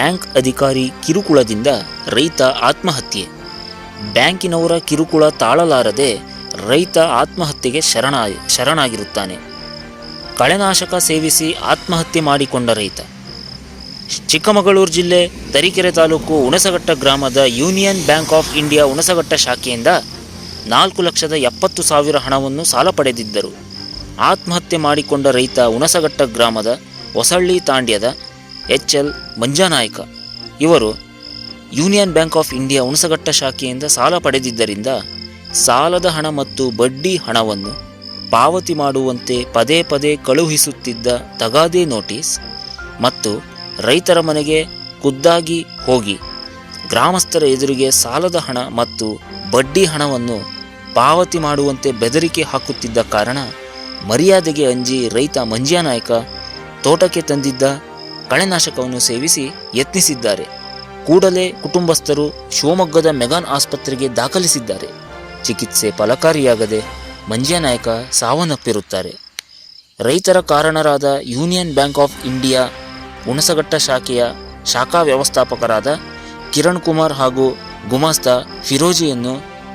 Bank ಅಧಿಕಾರಿ ಕಿರುಕುಳದಿಂದ ರೈತ ಆತ್ಮಹತ್ಯೆ. ಬ್ಯಾಂಕಿನವರ ಕಿರುಕುಳ ತಾಳಲಾರದೆ ರೈತ ಆತ್ಮಹತ್ಯೆಗೆ ಶರಣ ಶರಣಾಗಿರುತ್ತಾನೆ. ಕಳೆನಾಶಕ ಸೇವಿಸಿ ಆತ್ಮಹತ್ಯೆ ಮಾಡಿಕೊಂಡ ರೈತ. ಚಿಕ್ಕಮಗಳೂರು ಜಿಲ್ಲೆ ತರೀಕೆರೆ ತಾಲೂಕು ಹುಣಸಘಟ್ಟ ಗ್ರಾಮದ Union Bank of India Hunasaghatta ಶಾಖೆಯಿಂದ ನಾಲ್ಕು ಲಕ್ಷದ ಎಪ್ಪತ್ತು ಸಾವಿರ ಹಣವನ್ನು ಸಾಲ ಪಡೆದಿದ್ದರು. ಆತ್ಮಹತ್ಯೆ ಮಾಡಿಕೊಂಡ ರೈತ ಹುಣಸಘಟ್ಟ ಗ್ರಾಮದ ಹೊಸಳ್ಳಿ ತಾಂಡ್ಯದ ಎಚ್ ಎಲ್ ಮಂಜಾನಾಯ್ಕ. ಇವರು Union Bank of India Hunasaghatta ಶಾಖೆಯಿಂದ ಸಾಲ ಪಡೆದಿದ್ದರಿಂದ ಸಾಲದ ಹಣ ಮತ್ತು ಬಡ್ಡಿ ಹಣವನ್ನು ಪಾವತಿ ಮಾಡುವಂತೆ ಪದೇ ಪದೇ ಕಳುಹಿಸುತ್ತಿದ್ದ ತಗಾದೆ ನೋಟಿಸ್ ಮತ್ತು ರೈತರ ಮನೆಗೆ ಖುದ್ದಾಗಿ ಹೋಗಿ ಗ್ರಾಮಸ್ಥರ ಎದುರಿಗೆ ಸಾಲದ ಹಣ ಮತ್ತು ಬಡ್ಡಿ ಹಣವನ್ನು ಪಾವತಿ ಮಾಡುವಂತೆ ಬೆದರಿಕೆ ಹಾಕುತ್ತಿದ್ದ ಕಾರಣ ಮರ್ಯಾದೆಗೆ ಅಂಜಿ ರೈತ ಮಂಜ್ಯಾನಾಯ್ಕ ತೋಟಕ್ಕೆ ತಂದಿದ್ದ ಕಳೆನಾಶಕವನ್ನು ಸೇವಿಸಿ ಯತ್ನಿಸಿದ್ದಾರೆ. ಕೂಡಲೇ ಕುಟುಂಬಸ್ಥರು ಶಿವಮೊಗ್ಗದ ಮೆಗಾನ್ ಆಸ್ಪತ್ರೆಗೆ ದಾಖಲಿಸಿದ್ದಾರೆ. ಚಿಕಿತ್ಸೆ ಫಲಕಾರಿಯಾಗದೆ ಮಂಜ್ಯಾನಾಯಕ ಸಾವನ್ನಪ್ಪಿರುತ್ತಾರೆ. ರೈತರ ಕಾರಣರಾದ Union Bank of India, Hunasaghatta ಶಾಖೆಯ ಶಾಖಾ ವ್ಯವಸ್ಥಾಪಕರಾದ ಕಿರಣ್ ಕುಮಾರ್ ಹಾಗೂ ಗುಮಾಸ್ತ ಫಿರೋಜಿಯನ್ನು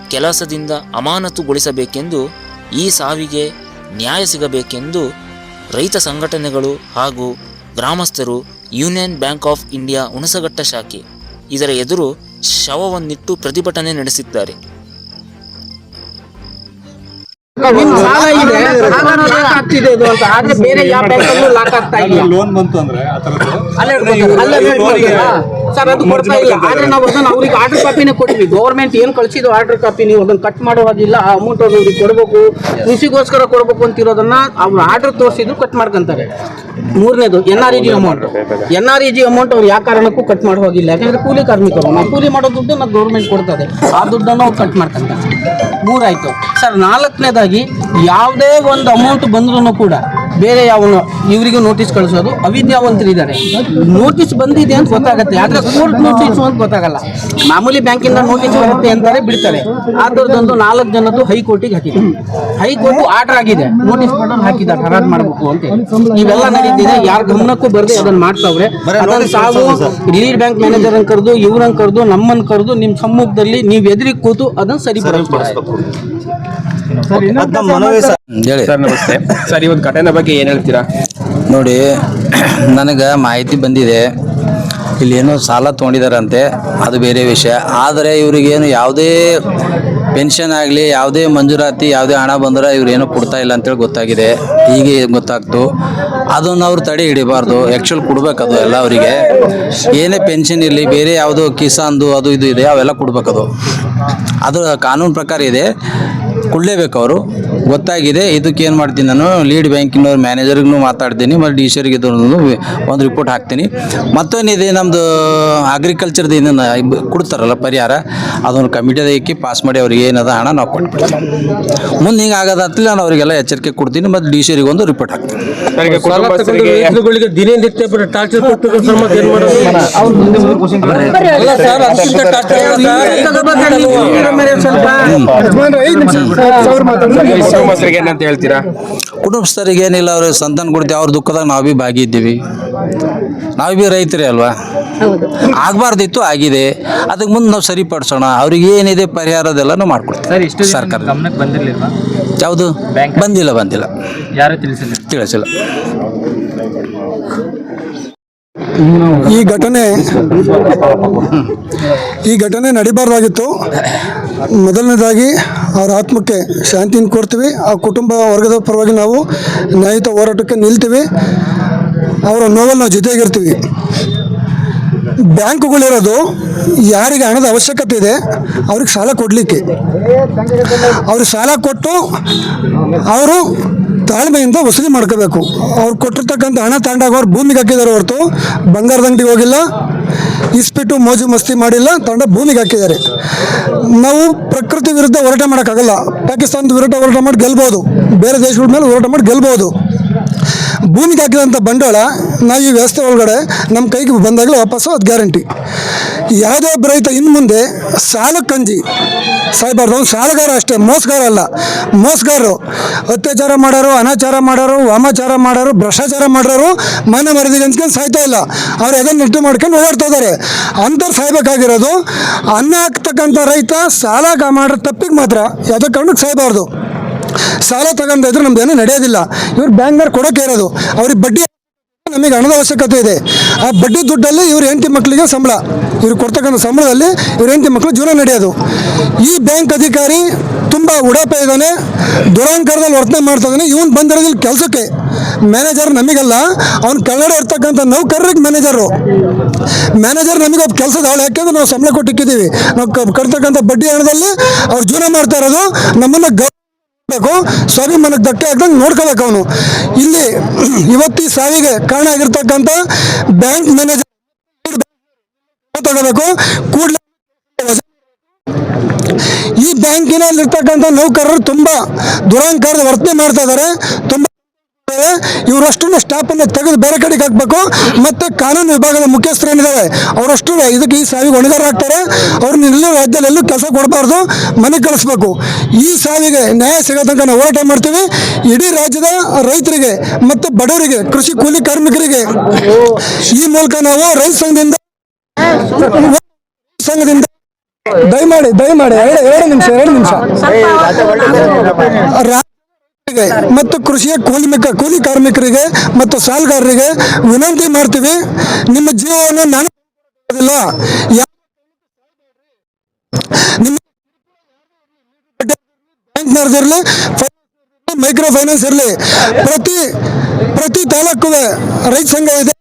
ಕೆಲಸದಿಂದ ಅಮಾನತುಗೊಳಿಸಬೇಕೆಂದು, ಈ ಸಾವಿಗೆ ನ್ಯಾಯ ಸಿಗಬೇಕೆಂದು ರೈತ ಸಂಘಟನೆಗಳು ಹಾಗೂ ಗ್ರಾಮಸ್ಥರು Union Bank of India Hunasaghatta ಶಾಖೆ. ಇದರ ಎದುರು ಶವವನ್ನಿಟ್ಟು ಪ್ರತಿಭಟನೆ ನಡೆಸಿದ್ದಾರೆ. ಬೇರೆ ಯಾವ ಬ್ಯಾಂಕ್ ಅಲ್ಲೂ ಲಾಕ್ ಆಗ್ತಾ ಇಲ್ಲ. ಲೋನ್ ಬಂತು ಅಂದ್ರೆ ಸರ್ ಅದು ಕೊಡ್ತಾ ಇಲ್ಲ. ಆದ್ರೆ ನಾವು ಅದನ್ನ ಅವ್ರಿಗೆ ಆರ್ಡರ್ ಕಾಪಿನೇ ಕೊಟ್ಟಿವಿ ಗೌರ್ಮೆಂಟ್ ಏನ್ ಕಳ್ಸಿದ್ರು ಆರ್ಡರ್ ಕಾಪಿ ನೀವು ಅದನ್ನ ಕಟ್ ಮಾಡೋ ಹಾಗಿಲ್ಲ ಆ ಅಮೌಂಟ್ ಅವ್ರಿಗೆ ಕೊಡ್ಬೇಕು. ಕೃಷಿಗೋಸ್ಕರ ಕೊಡ್ಬೇಕು ಅಂತಿರೋದನ್ನ ಅವ್ರು ಆರ್ಡರ್ ತೋರಿಸಿದ್ರು ಕಟ್ ಮಾಡ್ಕೊಂತಾರೆ. ಮೂರನೇದು N R E G amount N R E G amount ಅವ್ರು ಯಾವ ಕಾರಣಕ್ಕೂ ಕಟ್ ಮಾಡೋ ಹೋಗಿಲ್ಲ ಯಾಕಂದ್ರೆ ಕೂಲಿ ಕಾರ್ಮಿಕರು. ನಾವು ಕೂಲಿ ಮಾಡೋ ದುಡ್ಡು ನಾವು ಗೌರ್ಮೆಂಟ್ ಕೊಡ್ತದೆ. ಆ ದುಡ್ಡನ್ನು ಅವ್ರು ಕಟ್ ಮಾಡ್ಕೊಂತಾರೆ. ಮೂರಾಯ್ತು. ಸರ್ ನಾಲ್ಕನೇದಾಗಿ ಯಾವುದೇ ಒಂದು ಅಮೌಂಟ್ ಬಂದ್ರೂ ಕೂಡ ಬೇರೆ ಯಾವನು ಇವರಿಗೂ ನೋಟಿಸ್ ಕಳಿಸೋದು. ಅವಿದ್ಯಾವಂತರಿದ್ದಾರೆ. ನೋಟಿಸ್ ಬಂದಿದೆ ಅಂತ ಗೊತ್ತಾಗುತ್ತೆ. ಆದ್ರೆ ಕೋರ್ಟ್ ನೋಟಿಸ್ ಅಂತ ಗೊತ್ತಾಗಲ್ಲ. ಮಾಮೂಲಿ ಬ್ಯಾಂಕಿಂದ ನೋಟಿಸ್ ಬರುತ್ತೆ ಅಂತಾರೆ ಬಿಡ್ತಾರೆ. ಆದ್ರದ್ದೊಂದು ನಾಲ್ಕು ಜನದ್ದು ಹೈಕೋರ್ಟಿಗೆ ಹಾಕಿದೆ. ಹೈಕೋರ್ಟ್ ಆರ್ಡರ್ ಆಗಿದೆ. ನೋಟಿಸ್ ಬೋರ್ಡ್ ಹಾಕಿದ್ದಾರೆ ಹರಾಜ್ ಮಾಡಬೇಕು ಅಂತ. ಇವೆಲ್ಲ ನಡೀತಿದೆ. ಯಾರ ಗಮನಕ್ಕೂ ಬರದೆ ಅದನ್ನ ಮಾಡ್ತಾವ್ರೆ. ಅದನ್ನು ತಾವು ಲೀಡ್ ಬ್ಯಾಂಕ್ ಮ್ಯಾನೇಜರ್ ಅಂತ ಕರೆದು ಇವ್ರನ್ನ ಕರೆದು ನಮ್ಮನ್ನು ಕರೆದು ನಿಮ್ಮ ಸಮ್ಮುಖದಲ್ಲಿ ನೀವು ಎದುರಿಗೆ ಕೂತು ಅದನ್ನ ಸರಿಪಡಿಸ್ಬೇಕು. ಹೇಳಿ. ಸರ್ ನಮಸ್ತೆ. ಸರ್ ಈ ಒಂದು ಘಟನೆ ಬಗ್ಗೆ ಏನು ಹೇಳ್ತೀರಾ? ನೋಡಿ ನನಗೆ ಮಾಹಿತಿ ಬಂದಿದೆ. ಇಲ್ಲಿ ಏನೋ ಸಾಲ ತಗೊಂಡಿದಾರಂತೆ. ಅದು ಬೇರೆ ವಿಷಯ. ಆದರೆ ಇವರಿಗೇನು ಯಾವುದೇ ಪೆನ್ಷನ್ ಆಗಲಿ ಯಾವುದೇ ಮಂಜೂರಾತಿ ಯಾವುದೇ ಹಣ ಬಂದ್ರೆ ಇವ್ರು ಏನೋ ಕೊಡ್ತಾ ಇಲ್ಲ ಅಂತೇಳಿ ಗೊತ್ತಾಗಿದೆ. ಹೀಗೆ ಗೊತ್ತಾಗ್ತು. ಅದನ್ನು ಅವ್ರು ತಡೆ ಹಿಡಿಬಾರ್ದು. ಆ್ಯಕ್ಚುಲ್ ಕೊಡ್ಬೇಕದು ಎಲ್ಲ ಅವರಿಗೆ. ಏನೇ ಪೆನ್ಷನ್ ಇರಲಿ ಬೇರೆ ಯಾವುದೋ ಕಿಸಾನ್ದು ಅದು ಇದು ಇದೆ ಅವೆಲ್ಲ ಕೊಡ್ಬೇಕದು ಅದು. ಕಾನೂನು ಪ್ರಕಾರ ಇದೆ. ಕೊಡಲೇಬೇಕು ಅವರು ಗೊತ್ತಾಗಿದೆ ಇದಕ್ಕೆ ಏನು ಮಾಡ್ತೀನಿ ನಾನು ಲೀಡ್ ಬ್ಯಾಂಕಿನವ್ರ ಮ್ಯಾನೇಜರ್ಗೂ ಮಾತಾಡ್ತೀನಿ ಮತ್ತು ಡಿ ಸಿಯರ್ಗೆ ಒಂದು ರಿಪೋರ್ಟ್ ಹಾಕ್ತೀನಿ ಮತ್ತೊಂದಿದೆ ನಮ್ಮದು ಅಗ್ರಿಕಲ್ಚರ್ದು ಇದನ್ನು ಕೊಡ್ತಾರಲ್ಲ ಪರಿಹಾರ ಅದೊಂದು ಕಮಿಟಿದ ಇಕ್ಕಿ ಪಾಸ್ ಮಾಡಿ ಅವ್ರಿಗೆ ಏನದ ಹಣ ನಾವು ಕೊಟ್ಬಿಡ್ತೀವಿ ಮುಂದೆ ಹಿಂಗೆ ಆಗೋದಂತ ನಾನು ಅವರಿಗೆಲ್ಲ ಎಚ್ಚರಿಕೆ ಕೊಡ್ತೀನಿ ಮತ್ತು ಡಿ ಸಿಯರಿಗೆ ಒಂದು ರಿಪೋರ್ಟ್ ಹಾಕ್ತೀನಿ ಸರ್ ಈಗ ಕುಟುಂಬಸ್ಥರಿಗೆ ಏನಂತ ಹೇಳ್ತೀರಾ? ಕುಟುಂಬಸ್ಥರಿಗೆ ಏನಿಲ್ಲ ಅವ್ರ ಸಂತಾನ ಕೊಡ್ತೀವಿ ಅವ್ರ ದುಃಖದಾಗ ನಾವು ಭೀ ಭಾಗಿದ್ದೀವಿ. ನಾವು ಭೀ ರೈತರೇ ಅಲ್ವಾ? ಆಗಬಾರ್ದಿತ್ತು ಆಗಿದೆ. ಅದಕ್ಕೆ ಮುಂದೆ ನಾವು ಸರಿಪಡಿಸೋಣ. ಅವ್ರಿಗೆ ಏನಿದೆ ಪರಿಹಾರದೆಲ್ಲ ನಾವು ಮಾಡ್ಕೊಡ್ತೀವಿ ಸರ್ಕಾರ ಯಾವುದು? ಬಂದಿಲ್ಲ ಬಂದಿಲ್ಲ. ಯಾರು ತಿಳಿಸಿಲ್ಲ? ತಿಳಿಸಿಲ್ಲ. ಈ ಘಟನೆ ಈ ಘಟನೆ ನಡಿಬಾರ್ದಾಗಿತ್ತು. ಮೊದಲನೇದಾಗಿ ಅವರ ಆತ್ಮಕ್ಕೆ ಶಾಂತಿಯನ್ನು ಕೊಡ್ತೀವಿ. ಆ ಕುಟುಂಬ ವರ್ಗದ ಪರವಾಗಿ ನಾವು ನ್ಯಾಯಯುತ ಹೋರಾಟಕ್ಕೆ ನಿಲ್ತೀವಿ. ಅವರ ನೋವಲ್ಲಿ ನಾವು ಜೊತೆಗಿರ್ತೀವಿ ಬ್ಯಾಂಕುಗಳಿರೋದು ಯಾರಿಗೆ ಹಣದ ಅವಶ್ಯಕತೆ ಇದೆ, ಅವ್ರಿಗೆ ಸಾಲ ಕೊಡಲಿಕ್ಕೆ. ಅವ್ರಿಗೆ ಸಾಲ ಕೊಟ್ಟು ಅವರು ತಾಳ್ಮೆಯಿಂದ ವಸೂಲಿ ಮಾಡ್ಕೋಬೇಕು. ಅವ್ರು ಕೊಟ್ಟಿರ್ತಕ್ಕಂಥ ಹಣ ತಗೊಂಡಾಗ ಅವ್ರು ಭೂಮಿಗೆ ಹಾಕಿದ್ದಾರೆ ಹೊರತು ಬಂಗಾರದ ಅಂಗಡಿಗೆ ಹೋಗಿಲ್ಲ ಇಸ್ಬಿಟ್ಟು ಮೋಜು ಮಸ್ತಿ ಮಾಡಿಲ್ಲ ತಗೊಂಡ ಭೂಮಿಗೆ ಹಾಕಿದ್ದಾರೆ. ನಾವು ಪ್ರಕೃತಿ ವಿರುದ್ಧ ಹೋರಾಟ ಮಾಡೋಕ್ಕಾಗಲ್ಲ. ಪಾಕಿಸ್ತಾನದ ವಿರುದ್ಧ ಹೋರಾಟ ಮಾಡಿ ಗೆಲ್ಬೋದು. ಬೇರೆ ದೇಶಗಳ ಮೇಲೆ ಹೋರಾಟ ಮಾಡಿ ಗೆಲ್ಬೋದು. ಭೂಮಿಗೆ ಹಾಕಿದಂಥ ಬಂಡವಾಳ ನಾವು ಈ ವ್ಯವಸ್ಥೆ ಒಳಗಡೆ ನಮ್ಮ ಕೈಗೆ ಬಂದಾಗಲೇ ವಾಪಸ್ಸು ಅದು ಗ್ಯಾರಂಟಿ. ಯಾವುದೇ ರೈತ ಇನ್ನು ಮುಂದೆ ಸಾಲ ಕಂಜಿ. ಸಾಯ್ಬಾರ್ದು ಸಾಲಗಾರ ಅಷ್ಟೇ, ಮೋಸಗಾರ ಅಲ್ಲ. ಮೋಸಗಾರರು, ಅತ್ಯಾಚಾರ ಮಾಡೋರು, ಅನಾಚಾರ ಮಾಡೋರು, ವಾಮಾಚಾರ ಮಾಡೋರು, ಭ್ರಷ್ಟಾಚಾರ ಮಾಡೋರು ಮನೆ ಮರದಿಗೆ ಅಂದ್ಕೊಂಡು ಸಾಯ್ತಾ ಇಲ್ಲ. ಅವ್ರು ಅದನ್ನು ನಿಟ್ಟು ಮಾಡ್ಕೊಂಡು ಓಡಾಡ್ತಾ ಇದ್ದಾರೆ. ಅಂಥವ್ರು ಸಾಯ್ಬೇಕಾಗಿರೋದು ಅನ್ನ ಹಾಕ್ತಕ್ಕಂಥ ರೈತ ಸಾಲ ಮಾಡೋ ತಪ್ಪಿಗೆ ಮಾತ್ರ ಯಾವುದೇ ಕಾರಣಕ್ಕೆ ಸಾಯ್ಬಾರ್ದು. ಸಾಲ ತಗೊಂಡಿದ್ರೆ ಏನೂ ನಡೆಯೋದಿಲ್ಲ. ಇವ್ರು ಬ್ಯಾಂಕ್ನವ್ರು ಕೊಡೋಕೆ ಇರೋದು. ಅವ್ರಿಗೆ ಬಡ್ಡಿ ನಮಗೆ ಹಣದ ಅವಶ್ಯಕತೆ ಇದೆ. ಆ ಬಡ್ಡಿ ದುಡ್ಡಲ್ಲಿ ಇವ್ರ ಹೆಂಡತಿ ಮಕ್ಕಳಿಗೆ ಸಂಬಳ. ಇವ್ರು ಕೊಡ್ತಕ್ಕಂಥ ಸಂಬಳದಲ್ಲಿ ಇವ್ರ ಹೆಂಡತಿ ಮಕ್ಕಳು ಜೀವನ ನಡೆಯೋದು. ಈ ಬ್ಯಾಂಕ್ ಅಧಿಕಾರಿ ತುಂಬ ಉಡಾಪ ಇದ್ದಾನೆ. ದುರಾಂಕಾರದಲ್ಲಿ ವರ್ತನೆ ಮಾಡ್ತಾ ಇದ್ದಾನೆ. ಇವನು ಬಂದಿರೋದಿಲ್ಲ ಕೆಲಸಕ್ಕೆ. ಮ್ಯಾನೇಜರ್ ನಮಗಲ್ಲ. ಅವ್ನು ಕೆಳಗಡೆ ಇರ್ತಕ್ಕಂಥ ನೌಕರರಿಗೆ ಮ್ಯಾನೇಜರು ಮ್ಯಾನೇಜರ್ ನಮಗೆ ಒಬ್ಬ ಕೆಲಸದ ಹಾಳೆ ಯಾಕೆಂದ್ರೆ ನಾವು ಸಂಬಳ ಕೊಟ್ಟಿಕ್ಕಿದ್ದೀವಿ. ನಾವು ಕಟ್ತಕ್ಕಂಥ ಬಡ್ಡಿ ಹಣದಲ್ಲಿ ಅವ್ರು ಜೀವನ ಮಾಡ್ತಾ ಇರೋದು. ನಮ್ಮನ್ನು ಗೌ ಸ್ವಾಮಿ ಮನಕ್ಕೆ ಧಕ್ಕೆ ಆಗ್ದಂಗೆ ನೋಡ್ಕೋಬೇಕು ಅವನು. ಇಲ್ಲಿ ಇವತ್ತು ಈ ಸಾವಿಗೆ ಕಾರಣ ಆಗಿರ್ತಕ್ಕಂಥ ಬ್ಯಾಂಕ್ ಮ್ಯಾನೇಜರ್ ತಗೋಬೇಕು. ಕೂಡಲೇ ಈ ಬ್ಯಾಂಕಿನಲ್ಲಿರ್ತಕ್ಕಂಥ ನೌಕರರು ತುಂಬ ದುರಾಂಕಾರದ ವರ್ತನೆ ಮಾಡ್ತಾ ಇದ್ದಾರೆ ತುಂಬ ಇವರಷ್ಟು ಅನ್ನ ತೆಗೆದು ಬೇರೆ ಕಡೆಗೆ ಹಾಕಬೇಕು. ಮತ್ತೆ ಕಾನೂನು ವಿಭಾಗದ ಮುಖ್ಯಸ್ಥರು ಏನಿದ್ದಾರೆ ಅವರಷ್ಟು ಇದಕ್ಕೆ ಈ ಸಾವಿಗೆ ಹೊಣೆಗಾರ ಆಗ್ತಾರೆ. ಅವ್ರನ್ನ ಎಲ್ಲೂ ರಾಜ್ಯದಲ್ಲಿ ಎಲ್ಲೂ ಕೆಲಸ ಕೊಡಬಾರ್ದು ಮನೆ ಕಳಿಸ್ಬೇಕು. ಈ ಸಾವಿಗೆ ನ್ಯಾಯ ಸಿಗೋ ತನಕ ನಾವು ಹೋರಾಟ ಮಾಡ್ತೀವಿ. ಇಡೀ ರಾಜ್ಯದ ರೈತರಿಗೆ ಮತ್ತು ಬಡವರಿಗೆ ಕೃಷಿ ಕೂಲಿ ಕಾರ್ಮಿಕರಿಗೆ ಈ ಮೂಲಕ ನಾವು ರೈತ ಸಂಘದಿಂದ ಸಂಘದಿಂದ ದಯಮಾಡಿ ದಯಮಾಡಿ ಎರಡು ಎರಡು ನಿಮಿಷ ಎರಡು ನಿಮಿಷ. ಮತ್ತು ಕೃಷಿಯ ಕೂಲಿ ಕೂಲಿ ಕಾರ್ಮಿಕರಿಗೆ ಮತ್ತು ಸಾಲಗಾರರಿಗೆ ವಿನಂತಿ ಮಾಡ್ತೀವಿ. ನಿಮ್ಮ ಜೀವವನ್ನು ನಾನು ಮೈಕ್ರೋ ಫೈನಾನ್ಸ್ ಇರಲಿ ಪ್ರತಿ ಪ್ರತಿ ತಾಲೂಕು ರೈತ ಸಂಘ ಇದೆ.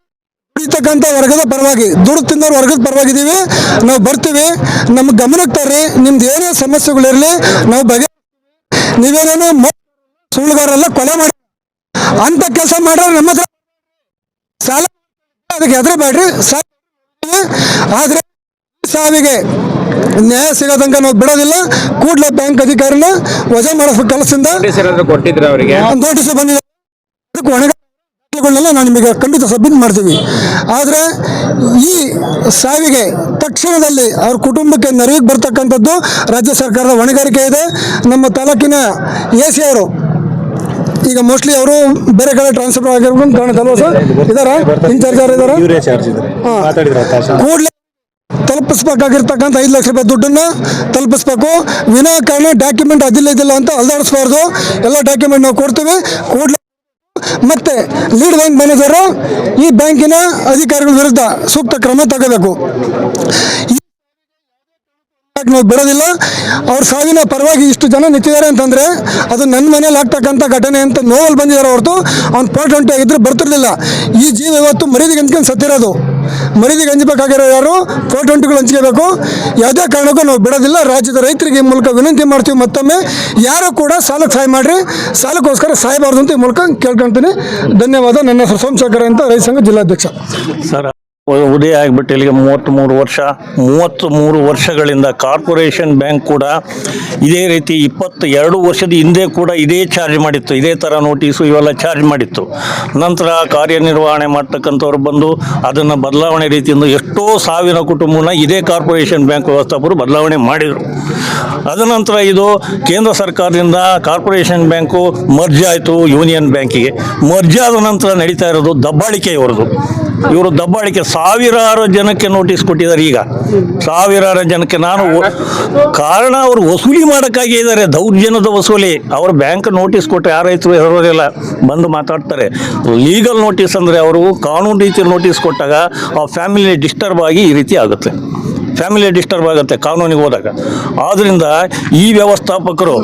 ದುಡಿತಕ್ಕಂಥ ವರ್ಗದ ಪರವಾಗಿ ದುಡ್ಡು ತಿನ್ನೋರು ವರ್ಗದ ಪರವಾಗಿದ್ದೀವಿ. ನಾವು ಬರ್ತೀವಿ. ನಮ್ಮ ಗಮನಕ್ಕೆ ತರ್ರಿ. ನಿಮ್ದು ಏನೇ ಸಮಸ್ಯೆಗಳಿರಲಿ, ನಾವು ಬಗೆ ನೀವೇನೇನೋ ಸುಳ್ಳುಗಾರೆಲ್ಲ ಕೊಲೆ ಮಾಡಿ ಅಂತ ಕೆಲಸ ಮಾಡ್ರೆ ನಮ್ಮ ಹತ್ರ ಸಾಲ ಅದಕ್ಕೆ ಹೆದರಬೇಡ್ರಿ. ಸಾಲ ಆದ್ರೆ ಸಾವಿಗೆ ನ್ಯಾಯ ಸಿಗೋ ತನಕ ನಾವು ಬಿಡೋದಿಲ್ಲ. ಕೂಡಲೇ ಬ್ಯಾಂಕ್ ಅಧಿಕಾರಿನ ವಜಾ ಮಾಡೋ ಕೆಲಸದಿಂದ ನೋಟಿಸ್ ಬಂದಿದೆ. ಅದಕ್ಕೆ ಹೊಣೆಗಾರಗಳನ್ನೆಲ್ಲ ನಾನು ನಿಮಗೆ ಖಂಡಿತ ಸಬ್ಮಿಟ್ ಮಾಡ್ತೀವಿ. ಆದ್ರೆ ಈ ಸಾವಿಗೆ ತಕ್ಷಣದಲ್ಲಿ ಅವ್ರ ಕುಟುಂಬಕ್ಕೆ ನೆರವಿಗೆ ಬರ್ತಕ್ಕಂಥದ್ದು ರಾಜ್ಯ ಸರ್ಕಾರದ ಹೊಣೆಗಾರಿಕೆ ಇದೆ. ನಮ್ಮ ತಾಲೂಕಿನ ಎ ಸಿ ಅವರು ಈಗ ಮೋಸ್ಟ್ಲಿ ಅವರು ಬೇರೆ ಕಡೆ ಟ್ರಾನ್ಸ್ಫರ್ ಆಗಿರ್ಬೋದು ಕಾಣುತ್ತಲ್ವ ಸರ್? ಇದಾರ? ಇನ್ಚಾರ್ಜ್ ಯಾರು ಇದಾರ ಕೂಡಲೇ ತಲುಪಿಸ್ಬೇಕಾಗಿರ್ತಕ್ಕಂಥ ಐದು ಲಕ್ಷ ರೂಪಾಯಿ ದುಡ್ಡನ್ನ ತಲುಪಿಸ್ಬೇಕು. ವಿನಾಕಾರಣ ಡಾಕ್ಯುಮೆಂಟ್ ಅದಿಲ್ಲ ಇದಿಲ್ಲ ಅಂತ ಅಲ್ದಾಡಿಸ್ಬಾರ್ದು. ಎಲ್ಲ ಡಾಕ್ಯುಮೆಂಟ್ ನಾವು ಕೊಡ್ತೀವಿ. ಕೂಡಲೇ ಮತ್ತೆ ಲೀಡ್ ಬ್ಯಾಂಕ್ ಮ್ಯಾನೇಜರು ಈ ಬ್ಯಾಂಕಿನ ಅಧಿಕಾರಿಗಳ ವಿರುದ್ಧ ಸೂಕ್ತ ಕ್ರಮ ತಗೋಬೇಕು. ಈ ನಾವು ಬಿಡೋದಿಲ್ಲ. ಅವ್ರ ಸಾವಿನ ಪರವಾಗಿ ಇಷ್ಟು ಜನ ನಿಂತಿದ್ದಾರೆ ಅಂತಂದ್ರೆ ಅದು ನನ್ನ ಮನೇಲಿ ಆಗ್ತಕ್ಕಂಥ ಘಟನೆ ಅಂತ ನೋವಲ್ಲಿ ಬಂದಿದ್ದಾರೆ ಹೊರತು, ಅವ್ನು ಪಾಟ್ ಆಗಿದ್ರೆ ಬರ್ತಿರ್ಲಿಲ್ಲ. ಈ ಜೀವ ಇವತ್ತು ಮರೀದಿಗೆ ಹಂಚ್ಕೊಂಡು ಸತ್ತಿರೋದು. ಮರೀದಿಗೆ ಹಂಚಬೇಕಾಗಿರೋ ಯಾರು? ಫೋರ್ ಟ್ವೆಂಟಿಗಳು ಹಂಚ್ಕೋಬೇಕು. ಯಾವುದೇ ಕಾರಣಕ್ಕೂ ನಾವು ಬಿಡೋದಿಲ್ಲ. ರಾಜ್ಯದ ರೈತರಿಗೆ ಈ ಮೂಲಕ ವಿನಂತಿ ಮಾಡ್ತೀವಿ ಮತ್ತೊಮ್ಮೆ. ಯಾರು ಕೂಡ ಸಾಲಕ್ಕೆ ಸಹಾಯ ಮಾಡಿರಿ. ಸಾಲಕ್ಕೋಸ್ಕರ ಸಾಯಬಾರ್ದು ಅಂತ ಈ ಮೂಲಕ ಕೇಳ್ಕೊಳ್ತೀನಿ ಧನ್ಯವಾದ. ನನ್ನ ಹೆಸರು ಸೋಮಶೇಖರ ಅಂತ ರೈತ ಸಂಘ ಜಿಲ್ಲಾಧ್ಯಕ್ಷ. ಸರ್ ಉದಯ ಆಗಿಬಿಟ್ಟು ಇಲ್ಲಿಗೆ ಮೂವತ್ತ್ಮೂರು ವರ್ಷ ಮೂವತ್ತು ಮೂರು ವರ್ಷಗಳಿಂದ ಕಾರ್ಪೊರೇಷನ್ ಬ್ಯಾಂಕ್ ಕೂಡ ಇದೇ ರೀತಿ ಇಪ್ಪತ್ತು ಎರಡು ವರ್ಷದ ಹಿಂದೆ ಕೂಡ ಇದೇ ಚಾರ್ಜ್ ಮಾಡಿತ್ತು. ಇದೇ ಥರ ನೋಟಿಸು ಇವೆಲ್ಲ ಚಾರ್ಜ್ ಮಾಡಿತ್ತು. ನಂತರ ಕಾರ್ಯನಿರ್ವಹಣೆ ಮಾಡ್ತಕ್ಕಂಥವ್ರು ಬಂದು ಅದನ್ನು ಬದಲಾವಣೆ ರೀತಿಯಿಂದ ಎಷ್ಟೋ ಸಾವಿರ ಕುಟುಂಬನ ಇದೇ ಕಾರ್ಪೊರೇಷನ್ ಬ್ಯಾಂಕ್ ವ್ಯವಸ್ಥಾಪಕರು ಬದಲಾವಣೆ ಮಾಡಿದರು. ಅದನಂತರ ಇದು ಕೇಂದ್ರ ಸರ್ಕಾರದಿಂದ ಕಾರ್ಪೊರೇಷನ್ ಬ್ಯಾಂಕು ಮರ್ಜ್ ಆಯಿತು ಯೂನಿಯನ್ ಬ್ಯಾಂಕಿಗೆ. ಮರ್ಜ್ ಆದ ನಂತರ ನಡೀತಾ ಇರೋದು ದಬ್ಬಾಳಿಕೆ ಇವ್ರದ್ದು ಇವರು ದಬ್ಬಾಳಿಕೆ ಸಾವಿರಾರು ಜನಕ್ಕೆ ನೋಟಿಸ್ ಕೊಟ್ಟಿದ್ದಾರೆ ಈಗ. ಸಾವಿರಾರು ಜನಕ್ಕೆ ನಾನು ಕಾರಣ ಅವರು ವಸೂಲಿ ಮಾಡೋಕ್ಕಾಗಿ ಇದ್ದಾರೆ. ದೌರ್ಜನ್ಯದ ವಸೂಲಿ. ಅವರು ಬ್ಯಾಂಕ್ ನೋಟಿಸ್ ಕೊಟ್ಟರೆ ಯಾರ ಹೆರೋದಿಲ್ಲ ಬಂದು ಮಾತಾಡ್ತಾರೆ. ಲೀಗಲ್ ನೋಟಿಸ್ ಅಂದರೆ ಅವರು ಕಾನೂನು ರೀತಿಯಲ್ಲಿ ನೋಟಿಸ್ ಕೊಟ್ಟಾಗ ಆ ಫ್ಯಾಮಿಲಿ ಡಿಸ್ಟರ್ಬ್ ಆಗಿ ಈ ರೀತಿ ಆಗುತ್ತೆ. ಫ್ಯಾಮಿಲಿ ಡಿಸ್ಟರ್ಬ್ ಆಗುತ್ತೆ ಕಾನೂನಿಗೆ ಹೋದಾಗ. ಆದ್ದರಿಂದ ಈ ವ್ಯವಸ್ಥಾಪಕರು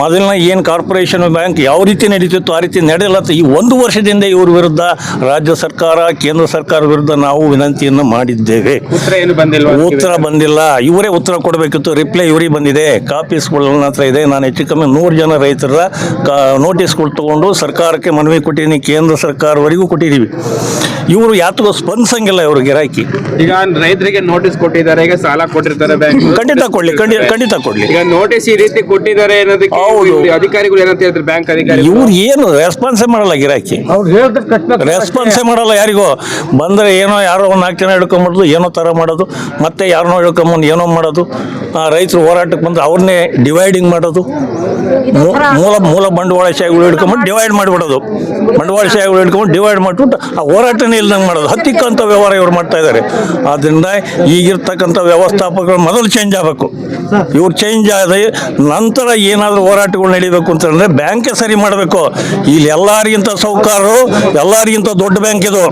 ಮೊದಲಿನ ಏನು ಕಾರ್ಪೊರೇಷನ್ ಬ್ಯಾಂಕ್ ಯಾವ ರೀತಿ ನಡೀತಿತ್ತು ಆ ರೀತಿ ನಡೆಯಲ್ಲ ಈ ಒಂದು ವರ್ಷದಿಂದ ಇವ್ರ ವಿರುದ್ಧ ರಾಜ್ಯ ಸರ್ಕಾರ ಕೇಂದ್ರ ಸರ್ಕಾರ ವಿರುದ್ಧ ನಾವು ವಿನಂತಿಯನ್ನು ಮಾಡಿದ್ದೇವೆ. ಉತ್ತರ ಏನು ಬಂದಿಲ್ಲ ಉತ್ತರ ಬಂದಿಲ್ಲ. ಇವರೇ ಉತ್ತರ ಕೊಡಬೇಕಿತ್ತು ರಿಪ್ಲೈ ಇವರಿಗೆ ಬಂದಿದೆ. ಕಾಪೀಸ್ಗಳು ನನ್ನ ಹತ್ರ ಇದೆ ನಾನು ಹೆಚ್ಚು ಕಮ್ಮಿ ನೂರು ಜನ ರೈತರ ಕಾ ನೋಟಿಸ್ಗಳು ತಗೊಂಡು ಸರ್ಕಾರಕ್ಕೆ ಮನವಿ ಕೊಟ್ಟಿದ್ದೀನಿ ಕೇಂದ್ರ ಸರ್ಕಾರವರೆಗೂ ಕೊಟ್ಟಿದ್ದೀವಿ. ಇವರು ಯಾತಕ್ಕೂ ಸ್ಪಂದಿಸಂಗಿಲ್ಲ ಇವರು ಗಿರಾಕಿ ಈಗ ರೈತರಿಗೆ ನೋಟಿಸ್ ಕೊಟ್ಟಿದ್ದಾರೆ ರೈತರಿಗೆ ಸಾಲ ಕೊಟ್ಟಿರ್ತಾರೆ ಬ್ಯಾಂಕ್ ಖಂಡಿತ ಕೊಡ್ಲಿ ಖಂಡಿತ ಖಂಡಿತ ಕೊಡ್ಲಿ. ಈಗ ನೋಟಿಸ್ ಈ ರೀತಿ ಕೊಟ್ಟಿದ್ದಾರೆ ಅನ್ನೋದಕ್ಕೆ ಹೌದು. ಅಧಿಕಾರಿಗಳು ಏನಂತ ಹೇಳ್ತಾರೆ ಬ್ಯಾಂಕ್ ಅಧಿಕಾರಿ ಇವ್ರು ಏನು ರೆಸ್ಪಾನ್ಸೇ ಮಾಡಲ್ಲ ಗಿರಾಕಿ. ಅವ್ರು ಹೇಳಿದ್ರೆ ಕಟ್ಬೇಕು ರೆಸ್ಪಾನ್ಸೇ ಮಾಡಲ್ಲ ಯಾರಿಗೂ. ಬಂದರೆ ಏನೋ ಯಾರೋ ಒಂದು ನಾಲ್ಕು ಜನ ಹಿಡ್ಕೊಂಬಿಡೋದು ಏನೋ ಥರ ಮಾಡೋದು ಮತ್ತೆ ಯಾರನ್ನೋ ಹಿಡ್ಕೊಂಬಂದು ಏನೋ ಮಾಡೋದು. ಆ, ರೈತರು ಹೋರಾಟಕ್ಕೆ ಬಂದ್ರೆ ಅವ್ರನ್ನೇ ಡಿವೈಡಿಂಗ್ ಮಾಡೋದು. ಮೂಲ ಮೂಲ ಮೂಲ ಬಂಡವಾಳಶಾಹಿಗಳು ಹಿಡ್ಕೊಂಬಂದು ಡಿವೈಡ್ ಮಾಡಿಬಿಡೋದು. ಬಂಡವಾಳಶಾಹಿಗಳು ಹಿಡ್ಕೊಂಡು ಡಿವೈಡ್ ಮಾಡಿಬಿಟ್ಟು ಆ ಹೋರಾಟನೇ ಇಲ್ದಂಗೆ ಮಾಡೋದು. ಹತ್ತಿಕ್ಕಂಥ ವ್ಯವಹಾರ ಇವ್ರು ಮಾಡ್ತಾ ಇದ್ದಾರೆ. ಆದ್ದರಿಂದ ಈಗಿರ್ತಕ್ಕಂಥ ವ್ಯವಸ್ಥಾಪಕರು ಮೊದಲು ಚೇಂಜ್ ಆಗಬೇಕು. ಇವ್ರು ಚೇಂಜ್ ಆದ ನಂತರ ಏನಾದರೂ ಹೋರಾಟಗಳು ನಡೀಬೇಕು ಅಂತಂದ್ರೆ ಬ್ಯಾಂಕೇ ಸರಿ ಮಾಡಬೇಕು. ಇಲ್ಲಿ ಎಲ್ಲರಿಗಿಂತ ಸೌಕಾರರು ಎಲ್ಲರಿಗಿಂತ ದೊಡ್ಡ ಬ್ಯಾಂಕ್ ಇದು.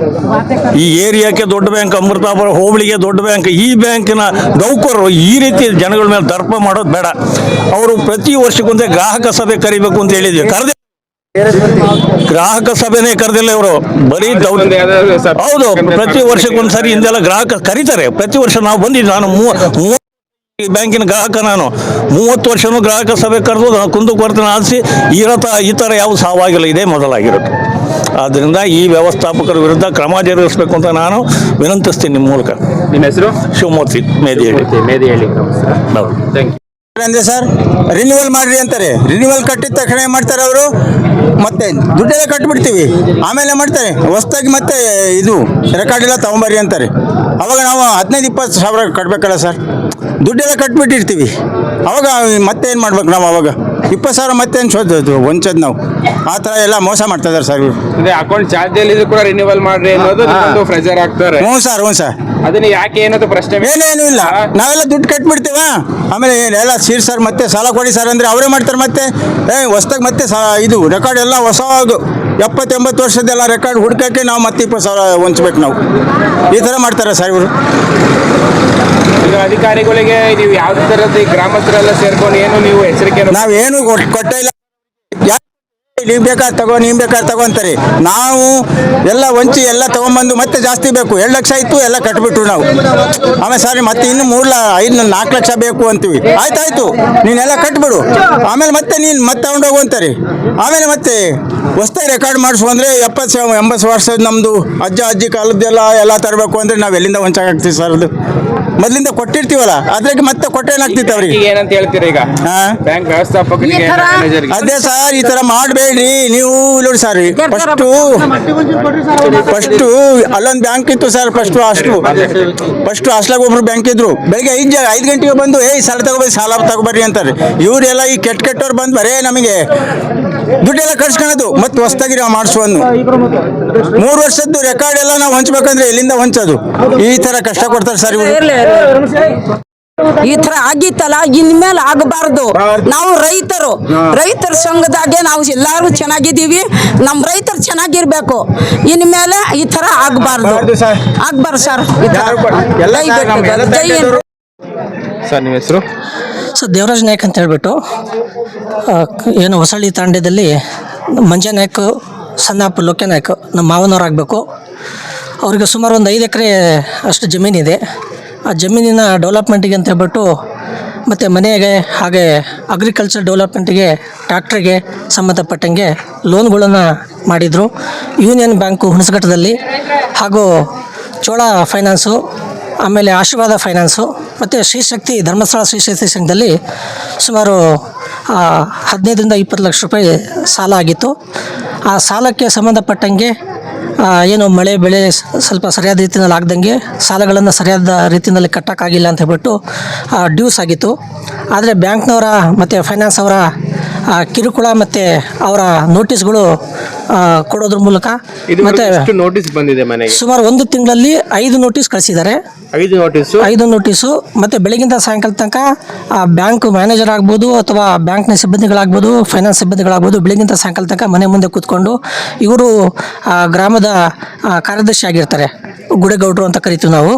ಈ ಏರಿಯಾಕ್ಕೆ ದೊಡ್ಡ ಬ್ಯಾಂಕ್ ಅಮೃತಾಪುರ ಹೋಬಳಿಗೆ ದೊಡ್ಡ ಬ್ಯಾಂಕ್ ಈ ಬ್ಯಾಂಕಿನ ನೌಕರರು ಈ ರೀತಿ ಜನಗಳ ಮೇಲೆ ದರ್ಪ ಮಾಡೋದು ಬೇಡ. ಅವರು ಪ್ರತಿ ವರ್ಷಕ್ಕೊಂದೇ ಗ್ರಾಹಕ ಸಭೆ ಕರಿಬೇಕು ಅಂತ ಹೇಳಿದ್ವಿ. ಕರೆದೇ ಗ್ರಾಹಕ ಸಭೆನೇ ಕರೆದಿಲ್ಲ ಇವರು. ಬರೀ ಹೌದು ಪ್ರತಿ ವರ್ಷಕ್ಕೊಂದ್ಸರಿ ಹಿಂದೆಲ್ಲ ಗ್ರಾಹಕ ಕರೀತಾರೆ. ಪ್ರತಿ ವರ್ಷ ನಾವು ಬಂದಿದ್ದು ನಾನು ಮೂವ ಬ್ಯಾಂಕಿನ ಗ್ರಾಹಕ ನಾನು. ಮೂವತ್ತು ವರ್ಷನೂ ಗ್ರಾಹಕ ಸಭೆ ಕರೆದು ನಾನು ಕುಂದುಕೊರತೆನ ಆಲಿಸಿ ಈ ರಥ ಈ ಥರ ಯಾವ ಸಾವಾಗಿಲ್ಲ. ಇದೇ ಮೊದಲಾಗಿರುತ್ತೆ ಆದ್ದರಿಂದ ಈ ವ್ಯವಸ್ಥಾಪಕರ ವಿರುದ್ಧ ಕ್ರಮ ಜರುಗಿಸಬೇಕು ಅಂತ ನಾನು ವಿನಂತಿಸ್ತೀನಿ ನಿಮ್ಮ ಮೂಲಕ. ನಿಮ್ಮ ಹೆಸರು? ಶಿವಮೂರ್ತಿ ಮೇದಿಹಳ್ಳಿ. ಮೇದಿಹಳ್ಳಿ ಥ್ಯಾಂಕ್ ಯು ಅಂದ್ರೆ ಸರ್ ರಿನ್ಯೂವಲ್ ಮಾಡ್ರಿ ಅಂತಾರೆ. ರಿನ್ಯೂವಲ್ ಕಟ್ಟಿದ ತಕ್ಷಣ ಏನ್ ಮಾಡ್ತಾರೆ ಅವರು? ಮತ್ತೆ ದುಡ್ಡೆಲ್ಲ ಕಟ್ಬಿಡ್ತೀವಿ. ಆಮೇಲೆ ಮಾಡ್ತಾರೆ? ಹೊಸ್ದಾಗಿ ಮತ್ತೆ ಇದು ರೆಕಾರ್ಡ್ ಎಲ್ಲ ತಗೊಂಬರ್ರಿ ಅಂತಾರೆ. ಅವಾಗ ನಾವು ಹದಿನೈದು ಇಪ್ಪತ್ತು ಸಾವಿರ ಕಟ್ಬೇಕಲ್ಲ ಸರ್. ದುಡ್ಡೆಲ್ಲ ಕಟ್ಬಿಟ್ಟಿರ್ತೀವಿ. ಅವಾಗ ಮತ್ತೆ ಏನು ಮಾಡ್ಬೇಕು ನಾವು ಅವಾಗ? ಇಪ್ಪತ್ತು ಸಾವಿರ ಮತ್ತೆ ಏನು ಶೋಧೋದು ಹೊಂಚೋದು ನಾವು? ಆ ಥರ ಎಲ್ಲ ಮೋಸ ಮಾಡ್ತಾ ಇದ್ದಾರೆ ಸರ್ ಅಕೌಂಟ್ ಚಾರ್ಜ್ ಕೂಡ ರಿನ್ಯೂವಲ್ ಮಾಡ್ರಿ ಅನ್ನೋದು ಆಗ್ತಾರೆ ಹ್ಞೂ ಸರ್ ಹ್ಞೂ ಸರ್. ಅದನ್ನ ಯಾಕೆ ಏನದು ಪ್ರಶ್ನೆ ಏನೇನು ಇಲ್ಲ. ನಾವೆಲ್ಲ ದುಡ್ಡು ಕಟ್ಬಿಡ್ತೀವ? ಆಮೇಲೆ ಎಲ್ಲ ಸೀರ್ ಸರ್ ಮತ್ತೆ ಸಾಲ ಕೊಡಿ ಸರ್ ಅಂದ್ರೆ ಅವರೇ ಮಾಡ್ತಾರೆ ಮತ್ತೆ? ಏ ಹೊಸ್ದಾಗ ಮತ್ತೆ ಸಾ ಇದು ರೆಕಾರ್ಡ್ ಎಲ್ಲ ಹೊಸ ಎಪ್ಪತ್ತೆಂಬತ್ತು ವರ್ಷದೆಲ್ಲ ರೆಕಾರ್ಡ್ ಹುಡ್ಕಕ್ಕೆ ನಾವು ಮತ್ತೆ ಇಪ್ಪತ್ತು ಸಾವಿರ ಹೊಂಚ್ಬೇಕು ನಾವು. ಈ ಥರ ಮಾಡ್ತಾರೆ ಸರ್ ಇವರು. ಈಗ ಅಧಿಕಾರಿಗಳಿಗೆ ನೀವು ಯಾವ ಈ ಗ್ರಾಮಸ್ಥರೆಲ್ಲ ಸೇರ್ಕೊಂಡು ಏನು ನೀವು ಎಚ್ಚರಿಕೆ ನಾವೇನು ಏನು ಕೊಟ್ಟೇ ಇಲ್ಲ. ನೀವು ಬೇಕಾದ್ರೆ ತಗೋ, ನೀವು ಬೇಕಾದ್ರೆ ಅಂತಾರೆ. ನಾವು ಎಲ್ಲ ವಂಚಿ ಎಲ್ಲ ತಗೊಂಬಂದು ಮತ್ತೆ ಜಾಸ್ತಿ ಬೇಕು. ಎರಡು ಲಕ್ಷ ಇತ್ತು ಎಲ್ಲ ಕಟ್ಬಿಟ್ರು ನಾವು. ಆಮೇಲೆ ಸರ್, ಮತ್ತೆ ಇನ್ನು ಮೂರು ಐದು ನಾಲ್ಕು ಲಕ್ಷ ಬೇಕು ಅಂತೀವಿ. ಆಯ್ತಾಯ್ತು, ನೀನೆಲ್ಲ ಕಟ್ಬಿಡು. ಆಮೇಲೆ ಮತ್ತೆ ನೀನು ಮತ್ತೆ ತಗೊಂಡೋಗು ಅಂತಾರೆ. ಆಮೇಲೆ ಮತ್ತೆ ಹೊಸ್ತಾಗಿ ರೆಕಾರ್ಡ್ ಮಾಡಿಸು ಅಂದರೆ ಎಪ್ಪತ್ತು ಸಾವಿರ ಎಂಬತ್ತು ವರ್ಷದ ನಮ್ಮದು ಅಜ್ಜ, ಅಜ್ಜಿ ಕಾಲದ್ದೆಲ್ಲ ಎಲ್ಲ ತರಬೇಕು ಅಂದರೆ ನಾವು ಎಲ್ಲಿಂದ ಹೊಂಚಾಗ್ತೀವಿ ಸರ್ ಅದು? ಮೊದಲಿಂದ ಕೊಟ್ಟಿರ್ತೀವಲ್ಲ ಅದ್ರಾಗೆ ಮತ್ತೆ ಕೊಟ್ಟೇನಾಗ್ತಿತ್ತು ಅವ್ರಿಗೆ? ಈಗ ಏನಂತ ಹೇಳ್ತೀರಾ ಈಗ? ಹಾಂ? ಬ್ಯಾಂಕ್ ವ್ಯವಸ್ಥಾಪಕರಿಗೆ ಮ್ಯಾನೇಜರ್ಗೆ ಅದೇ ಸರ್ ಈ ತರ ಮಾಡಬೇಡ್ರಿ ನೀವು ನೋಡಿ ಸರ್ ಫಸ್ಟ್ ಫಸ್ಟ್ ಅಲ್ಲೊಂದು ಬ್ಯಾಂಕ್ ಇತ್ತು ಸರ್ ಫಸ್ಟ್ ಅಷ್ಟು ಫಸ್ಟ್ ಅಷ್ಟಾಗ ಒಬ್ರು ಬ್ಯಾಂಕ್ ಇದ್ರು. ಬೆಳಿಗ್ಗೆ ಐದು ಜ ಐದು ಗಂಟೆಗೆ ಬಂದು ಏಯ್ ಸಾಲ ತಗೋಬೇಡಿ ಸಾಲ ತಗೋಬರ್ರಿ ಅಂತಾರೆ. ಇವ್ರೆಲ್ಲ ಈ ಕೆಟ್ಟ ಕೆಟ್ಟವ್ರು ಬಂದು ಬರೇ ನಮಗೆ ದುಡ್ಡೆಲ್ಲ ಕಳ್ಸ್ಕೊಳೋದು ಮತ್ತೆ ಹೊಸದಾಗಿ ನಾವು ಮಾಡಿಸುವನ್ನು ಮೂರು ವರ್ಷದ್ದು ರೆಕಾರ್ಡ್ ಎಲ್ಲ ನಾವು ಹಂಚ್ಬೇಕಂದ್ರೆ ಎಲ್ಲಿಂದ ಹಂಚೋದು? ಈ ತರ ಕಷ್ಟ ಕೊಡ್ತಾರೆ ಸರ್ ಇವರು. ಈ ತರ ಆಗಿತ್ತಲ್ಲ ಇನ್ಮೇಲೆ ಆಗಬಾರ್ದು. ನಾವು ರೈತರು. ರೈತರ ಸಂಘದಾಗೆ ನಾವು ಎಲ್ಲಾರು ಚೆನ್ನಾಗಿದ್ದೀವಿ. ನಮ್ಮ ರೈತರು ಚೆನ್ನಾಗಿರ್ಬೇಕು. ಇನ್ಮೇಲೆ ಈ ತರ ಆಗಬಾರ್ದು. ಆಗ್ಬಾರ್ದು ಸರ್. ಸರ್, ನಮ್ಮ ಹೆಸರು? ಸರ್, ದೇವರಾಜ್ ನಾಯಕ್ ಅಂತ ಹೇಳ್ಬಿಟ್ಟು ಏನು ಹೊಸಳ್ಳಿ ತಾಂಡ್ಯದಲ್ಲಿ ಮಂಜ ನಾಯಕ್ ಸಣ್ಣಪ್ಪ ಲೋಕೆ ನಾಯಕ್ ನಮ್ಮ ಮಾವನವರಾಗಬೇಕು ಅವರಿಗೆ ಸುಮಾರು ಒಂದು ಐದು ಎಕರೆ ಅಷ್ಟು ಜಮೀನಿದೆ ಆ ಜಮೀನಿನ ಡೆವಲಪ್ಮೆಂಟಿಗೆ ಅಂತ ಹೇಳ್ಬಿಟ್ಟು, ಮತ್ತು ಮನೆಗೆ ಹಾಗೆ ಅಗ್ರಿಕಲ್ಚರ್ ಡೆವಲಪ್ಮೆಂಟಿಗೆ ಟ್ಯಾಕ್ಟ್ರಿಗೆ ಸಂಬಂಧಪಟ್ಟಂಗೆ ಲೋನ್ಗಳನ್ನು ಮಾಡಿದರು. ಯೂನಿಯನ್ ಬ್ಯಾಂಕು ಹುಣಸಘಟ್ಟದಲ್ಲಿ, ಹಾಗೂ ಚೋಳ ಫೈನಾನ್ಸು ಆಮೇಲೆ ಆಶೀರ್ವಾದ ಫೈನಾನ್ಸು ಮತ್ತು ಶ್ರೀಶಕ್ತಿ ಧರ್ಮಸ್ಥಳ ಶ್ರೀ ಶಕ್ತಿ ಸಂಘದಲ್ಲಿ ಸುಮಾರು ಹದಿನೈದರಿಂದ ಇಪ್ಪತ್ತು ಲಕ್ಷ ರೂಪಾಯಿ ಸಾಲ ಆಗಿತ್ತು. ಆ ಸಾಲಕ್ಕೆ ಸಂಬಂಧಪಟ್ಟಂಗೆ ಏನು ಮಳೆ, ಬೆಳೆ ಸ್ವಲ್ಪ ಸರಿಯಾದ ರೀತಿಯಲ್ಲಿ ಆಗ್ದಂಗೆ ಸಾಲಗಳನ್ನು ಸರಿಯಾದ ರೀತಿಯಲ್ಲಿ ಕಟ್ಟೋಕ್ಕಾಗಿಲ್ಲ ಅಂತ ಹೇಳ್ಬಿಟ್ಟು ಡ್ಯೂಸ್ ಆಗಿತ್ತು. ಆದರೆ ಬ್ಯಾಂಕ್ನವರ ಮತ್ತು ಫೈನಾನ್ಸ್ ಅವರ ಕಿರುಕುಳ ಮತ್ತು ಅವರ ನೋಟಿಸ್ಗಳು ಆ, ಕೊಡೋದ್ರ ಮೂಲಕ ಇದು ಮತ್ತು ನೋಟಿಸ್ ಬಂದಿದೆ ಮನೆಗೆ. ಸುಮಾರು ಒಂದು ತಿಂಗಳಲ್ಲಿ ಐದು ನೋಟಿಸ್ ಕಳಿಸಿದ್ದಾರೆ. ಐದು ನೋಟಿಸ್ ಐದು ನೋಟಿಸು ಮತ್ತೆ ಬೆಳಗಿಂದ ಸಾಯಂಕಾಲ ತನಕ ಆ ಬ್ಯಾಂಕ್ ಮ್ಯಾನೇಜರ್ ಆಗ್ಬೋದು ಅಥವಾ ಬ್ಯಾಂಕ್ನ ಸಿಬ್ಬಂದಿಗಳಾಗ್ಬೋದು ಫೈನಾನ್ಸ್ ಸಿಬ್ಬಂದಿಗಳಾಗ್ಬೋದು ಬೆಳಗಿಂದ ಸಾಯಂಕಾಲ ತನಕ ಮನೆ ಮುಂದೆ ಕೂತ್ಕೊಂಡು ಇವರು ಆ, ಗ್ರಾಮದ ಆ, ಕಾರ್ಯದರ್ಶಿ ಆಗಿರ್ತಾರೆ. ಗುಡೇಗೌಡರು ಅಂತ ಕರಿತೀವಿ ನಾವು.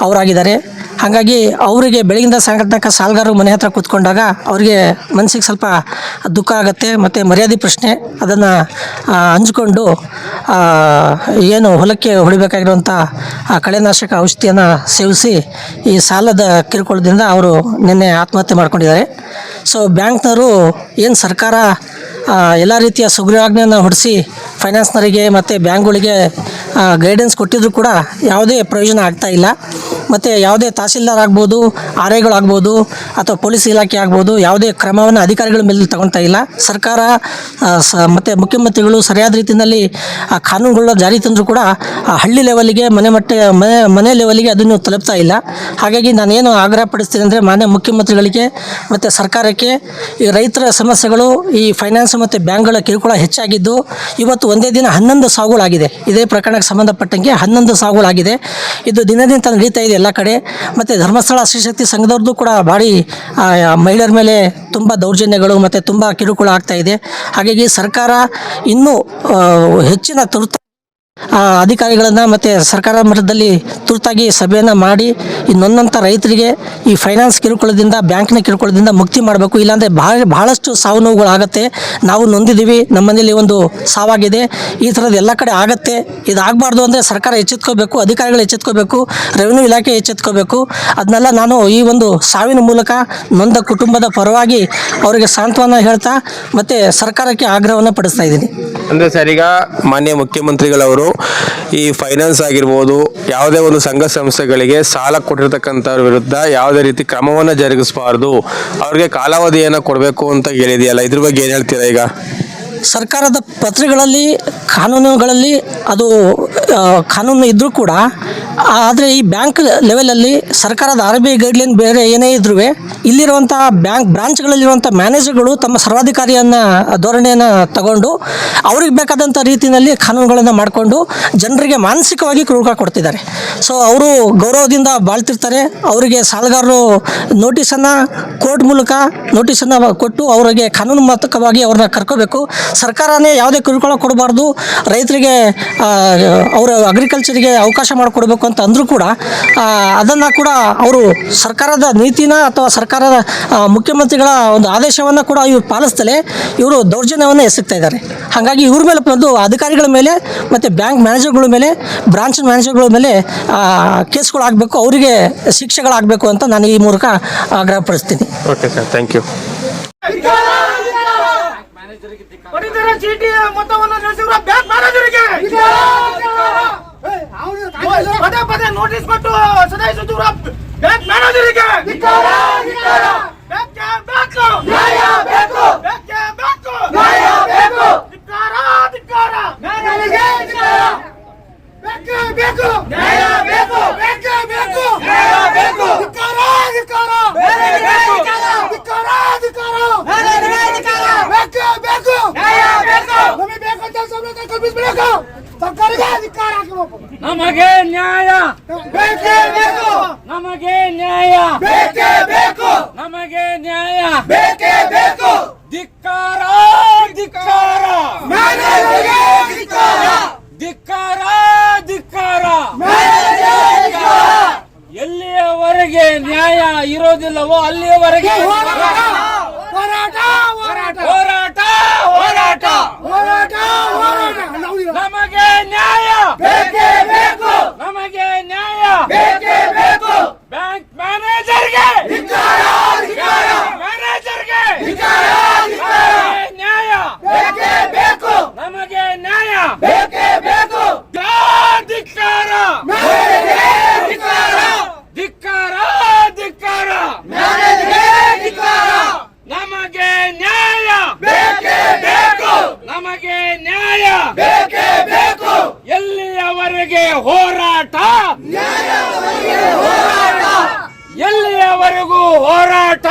ಅವರಾಗಿದ್ದಾರೆ. ಹಾಗಾಗಿ ಅವರಿಗೆ ಬೆಳಗಿಂದ ಸಾಯಂಕಾಲ ತನಕ ಸಾಲಗಾರರು ಮನೆ ಹತ್ರ ಕೂತ್ಕೊಂಡಾಗ ಅವರಿಗೆ ಮನಸ್ಸಿಗೆ ಸ್ವಲ್ಪ ದುಃಖ ಆಗುತ್ತೆ ಮತ್ತು ಮರ್ಯಾದೆ ಪ್ರಶ್ನೆ ಅದನ್ನು ಹಂಚ್ಕೊಂಡು ಏನು ಹೊಲಕ್ಕೆ ಹೊಡಿಬೇಕಾಗಿರುವಂಥ ಆ ಕಳೆನಾಶಕ ಔಷಧಿಯನ್ನು ಸೇವಿಸಿ ಈ ಸಾಲದ ಕಿರುಕುಳದಿಂದ ಅವರು ನಿನ್ನೆ ಆತ್ಮಹತ್ಯೆ ಮಾಡ್ಕೊಂಡಿದ್ದಾರೆ. ಸೊ ಬ್ಯಾಂಕ್ನವರು ಏನು ಸರ್ಕಾರ ಎಲ್ಲ ರೀತಿಯ ಸುಗ್ರೀವಾಜ್ಞೆಯನ್ನು ಹೊಡಿಸಿ ಫೈನಾನ್ಸ್ನವರಿಗೆ ಮತ್ತು ಬ್ಯಾಂಕ್ಗಳಿಗೆ ಗೈಡೆನ್ಸ್ ಕೊಟ್ಟಿದ್ದರೂ ಕೂಡ ಯಾವುದೇ ಪ್ರಯೋಜನ ಆಗ್ತಾ ಇಲ್ಲ. ಮತ್ತು ಯಾವುದೇ ತಹಸೀಲ್ದಾರ್ ಆಗ್ಬೋದು ಆರ್ ಐಗಳಾಗ್ಬೋದು ಅಥವಾ ಪೊಲೀಸ್ ಇಲಾಖೆ ಆಗ್ಬೋದು, ಯಾವುದೇ ಕ್ರಮವನ್ನು ಅಧಿಕಾರಿಗಳ ಮೇಲೆ ತಗೊಳ್ತಾ ಇಲ್ಲ. ಸರ್ಕಾರ ಸ, ಮತ್ತು ಮುಖ್ಯಮಂತ್ರಿಗಳು ಸರಿಯಾದ ರೀತಿಯಲ್ಲಿ, ಆ ಕಾನೂನುಗಳನ್ನ ಜಾರಿ ತಂದರೂ ಕೂಡ, ಆ, ಹಳ್ಳಿ ಲೆವೆಲ್ಗೆ, ಮನೆ ಮಟ್ಟ, ಮನೆ ಮನೆ ಲೆವೆಲ್ಗೆ ಅದನ್ನು ತಲುಪ್ತಾ ಇಲ್ಲ. ಹಾಗಾಗಿ ನಾನೇನು ಆಗ್ರಹ ಪಡಿಸ್ತೀನಿ ಅಂದರೆ, ಮಾನ್ಯ ಮುಖ್ಯಮಂತ್ರಿಗಳಿಗೆ, ಮತ್ತು ಸರ್ಕಾರಕ್ಕೆ ಈ ರೈತರ ಸಮಸ್ಯೆಗಳು, ಈ ಫೈನಾನ್ಸ್ ಮತ್ತು ಬ್ಯಾಂಕ್ಗಳ ಕಿರುಕುಳ ಹೆಚ್ಚಾಗಿದ್ದು, ಇವತ್ತು ಒಂದೇ ದಿನ ಹನ್ನೊಂದು ಸಾವುಗಳಾಗಿದೆ. ಇದೇ ಪ್ರಕರಣಕ್ಕೆ ಸಂಬಂಧಪಟ್ಟಂಗೆ ಹನ್ನೊಂದು ಸಾವುಗಳಾಗಿದೆ. ಇದು ದಿನದಿಂದ ನಡೀತಾ ಇದೆ ಎಲ್ಲ ಕಡೆ. ಮತ್ತು ಧರ್ಮಸ್ಥಳ ಶ್ರೀಶಕ್ತಿ ಸಂಘದವ್ರದ್ದು ಕೂಡ ಭಾರಿ ಮಹಿಳೆಯರ ಮೇಲೆ ತುಂಬ ದೌರ್ಜನ್ಯಗಳು ಮತ್ತು ತುಂಬ ಕಿರುಕುಳ ಆಗ್ತಾ ಇದೆ. ಹಾಗಾಗಿ ಸರ್ಕಾರ ಇನ್ನೂ ಹೆಚ್ಚಿನ ತುರ್ತು ಅಧಿಕಾರಿಗಳನ್ನು ಮತ್ತು ಸರ್ಕಾರ ಮಟ್ಟದಲ್ಲಿ ತುರ್ತಾಗಿ ಸಭೆಯನ್ನು ಮಾಡಿ ಈ ನೊಂದಂಥ ರೈತರಿಗೆ ಈ ಫೈನಾನ್ಸ್ ಕಿರುಕುಳದಿಂದ ಬ್ಯಾಂಕ್ನ ಕಿರುಕುಳದಿಂದ ಮುಕ್ತಿ ಮಾಡಬೇಕು. ಇಲ್ಲಾಂದರೆ ಭಾಳ, ಭಾಳಷ್ಟು ಸಾವು ನೋವುಗಳಾಗತ್ತೆ ನಾವು ನೊಂದಿದ್ದೀವಿ, ನಮ್ಮ ಮನೇಲಿ ಒಂದು ಸಾವಾಗಿದೆ. ಈ ಥರದ್ದು ಎಲ್ಲ ಕಡೆ ಆಗತ್ತೆ. ಇದಾಗಬಾರ್ದು ಅಂದರೆ ಸರ್ಕಾರ ಎಚ್ಚೆತ್ಕೋಬೇಕು, ಅಧಿಕಾರಿಗಳು ಎಚ್ಚೆತ್ಕೋಬೇಕು ರೆವಿನ್ಯೂ ಇಲಾಖೆ ಎಚ್ಚೆತ್ಕೋಬೇಕು. ಅದನ್ನೆಲ್ಲ ನಾನು ಈ ಒಂದು ಸಾವಿನ ಮೂಲಕ ನೊಂದ ಕುಟುಂಬದ ಪರವಾಗಿ ಅವರಿಗೆ ಸಾಂತ್ವನ ಹೇಳ್ತಾ, ಮತ್ತು ಸರ್ಕಾರಕ್ಕೆ ಆಗ್ರಹವನ್ನು ಪಡಿಸ್ತಾ ಇದ್ದೀನಿ. ಅಂದರೆ ಸರ್, ಈಗ ಮಾನ್ಯ ಮುಖ್ಯಮಂತ್ರಿಗಳವರು ಈ ಫೈನಾನ್ಸ್ ಆಗಿರ್ಬೋದು, ಯಾವುದೇ ಒಂದು ಸಂಘ ಸಂಸ್ಥೆಗಳಿಗೆ ಸಾಲ ಕೊಟ್ಟಿರ್ತಕ್ಕಂಥವ್ರ ವಿರುದ್ಧ ಯಾವುದೇ ರೀತಿ ಕ್ರಮವನ್ನು ಜರುಗಿಸಬಾರ್ದು. ಅವ್ರಿಗೆ ಕಾಲಾವಧಿಯನ್ನು ಕೊಡಬೇಕು ಅಂತ ಹೇಳಿದೆಯಲ್ಲ, ಇದ್ರ ಬಗ್ಗೆ ಏನು ಹೇಳ್ತೀರಾ ಈಗ? ಸರ್ಕಾರದ ಪತ್ರಗಳಲ್ಲಿ ಕಾನೂನುಗಳಲ್ಲಿ ಅದು ಕಾನೂನು ಇದ್ದರೂ ಕೂಡ ಆದರೆ ಈ ಬ್ಯಾಂಕ್ ಲೆವೆಲಲ್ಲಿ ಸರ್ಕಾರದ ಆರ್ ಬಿ ಐ ಗೈಡ್ಲೈನ್ ಬೇರೆ ಏನೇ ಇದ್ರೂ ಇಲ್ಲಿರುವಂಥ ಬ್ಯಾಂಕ್ ಬ್ರಾಂಚ್ಗಳಲ್ಲಿರುವಂಥ ಮ್ಯಾನೇಜರ್ಗಳು ತಮ್ಮ ಸರ್ವಾಧಿಕಾರಿಯನ್ನು, ಧೋರಣೆಯನ್ನು ತಗೊಂಡು ಅವ್ರಿಗೆ ಬೇಕಾದಂಥ ರೀತಿಯಲ್ಲಿ ಕಾನೂನುಗಳನ್ನು ಮಾಡಿಕೊಂಡು ಜನರಿಗೆ ಮಾನಸಿಕವಾಗಿ ಕುರುಕ ಕೊಡ್ತಿದ್ದಾರೆ. ಸೊ ಅವರು ಗೌರವದಿಂದ ಬಾಳ್ತಿರ್ತಾರೆ, ಅವರಿಗೆ ಸಾಲಗಾರರು ನೋಟಿಸನ್ನು ಕೋರ್ಟ್ ಮೂಲಕ ನೋಟಿಸನ್ನು ಕೊಟ್ಟು ಅವರಿಗೆ ಕಾನೂನುಮತ್ತಕವಾಗಿ ಅವ್ರನ್ನ ಕರ್ಕೋಬೇಕು. ಸರ್ಕಾರನೇ ಯಾವುದೇ ಕಿರುಕುಳ ಕೊಡಬಾರ್ದು, ರೈತರಿಗೆ ಅವರು ಅವರ ಅಗ್ರಿಕಲ್ಚರಿಗೆ ಅವಕಾಶ ಮಾಡಿಕೊಡ್ಬೇಕು ಅಂತ ಅಂದರೂ ಕೂಡ ಅದನ್ನು ಕೂಡ ಅವರು ಸರ್ಕಾರದ ನೀತಿನ ಅಥವಾ ಸರ್ಕಾರದ ಮುಖ್ಯಮಂತ್ರಿಗಳ ಒಂದು ಆದೇಶವನ್ನು ಕೂಡ ಇವರು ಪಾಲಿಸ್ತಲೇ ಇವರು ದೌರ್ಜನ್ಯವನ್ನು ಎಸಗ್ತಾ ಇದ್ದಾರೆ. ಹಾಗಾಗಿ ಇವ್ರ ಮೇಲೆ ಬಂದು ಅಧಿಕಾರಿಗಳ ಮೇಲೆ ಮತ್ತು ಬ್ಯಾಂಕ್ ಮ್ಯಾನೇಜರ್ಗಳ ಮೇಲೆ ಬ್ರಾಂಚ್ ಮ್ಯಾನೇಜರ್ಗಳ ಮೇಲೆ ಆ, ಕೇಸ್ಗಳಾಗಬೇಕು ಅವರಿಗೆ ಶಿಕ್ಷೆಗಳಾಗಬೇಕು ಅಂತ ನಾನು ಈ ಮೂಲಕ ಆಗ್ರಹಪಡಿಸ್ತೀನಿ ಓಕೆ ಸರ್ ಥ್ಯಾಂಕ್ ಯು ಮೊತ್ತವನ್ನು ಬ್ಯಾಂಕ್ ಮ್ಯಾನೇಜರಿಗೆ. ಪದೇ ಪದೇ ನೋಟಿಸ್ ಕೊಟ್ಟು ಸದಾಯಿಸುತ್ತಿರುವ ಬ್ಯಾಂಕ್ ಮ್ಯಾನೇಜರಿಗೆ ಬೇಕೇ ಬೇಕು ನ್ಯಾಯ ಬೇಕು ಬೇಕೇ ಬೇಕು ನ್ಯಾಯ ಬೇಕು ಧಿಕ್ಕಾರ ಧಿಕ್ಕಾರ ಮ್ಯಾನೇಜರಿಗೆ ಧಿಕ್ಕಾರ ಬೇಕೇ ಬೇಕು ನ್ಯಾಯ ಬೇಕು ಬೇಕೇ ಬೇಕು ನ್ಯಾಯ ಬೇಕು ಧಿಕ್ಕಾರ ಧಿಕ್ಕಾರ ಧಿಕ್ಕಾರ ಧಿಕ್ಕಾರ ಬೇಕೇ ಬೇಕು ನ್ಯಾಯ ಬೇಕು ನಮಗೆ ಬೇಕಂತ ಸೌಲಭ್ಯ ಕಲ್ಪಿಸಬೇಕು ಸರ್ಕಾರಿಗೆ ಅಧಿಕಾರ ಹಾಕಬೇಕು ನಮಗೆ ನ್ಯಾಯ ಬೇಕೇ ಬೇಕು ನಮಗೆ ನ್ಯಾಯ ಬೇಕೇ ಬೇಕು ನಮಗೆ ನ್ಯಾಯ ಬೇಕೇ ಬೇಕು ಧಿಕ್ಕಾರ ಧಿಕ್ಕಾರ ಧಿಕ್ಕಾರ ಧಿಕ್ಕಾರ ಧಿಕ್ಕಾರ ಎಲ್ಲಿಯವರೆಗೆ ನ್ಯಾಯ ಇರೋದಿಲ್ಲವೋ ಅಲ್ಲಿಯವರೆಗೆ? ಹೋರಾಟ ಹೋರಾಟ ಹೋರಾಟ. ಹೋರಾಟ ಹೋರಾಟ ನಮಗೆ ನ್ಯಾಯ ಬೇಕೇ ಬೇಕು ಬ್ಯಾಂಕ್ ಮ್ಯಾನೇಜರ್ಗೆ ಮ್ಯಾನೇಜರ್ಗೆ ನ್ಯಾಯ ಬೇಕೇ ಬೇಕು ನಮಗೆ ನ್ಯಾಯ ಬೇಕೇ ಬೇಕು ಧಿಕ್ಕಾರ ಧಿಕ್ಕಾರ ಧಿಕ್ಕಾರ ಧಿಕ್ಕಾರ ನಮಗೆ ನ್ಯಾಯ ಬೇಕೇ ಬೇಕು ನಮಗೆ ನ್ಯಾಯ ಬೇಕೇ ಬೇಕು ಎಲ್ಲಿಯವರೆಗೆ ಹೋರಾಟ ಎಲ್ಲಿಯವರೆಗೂ ಹೋರಾಟ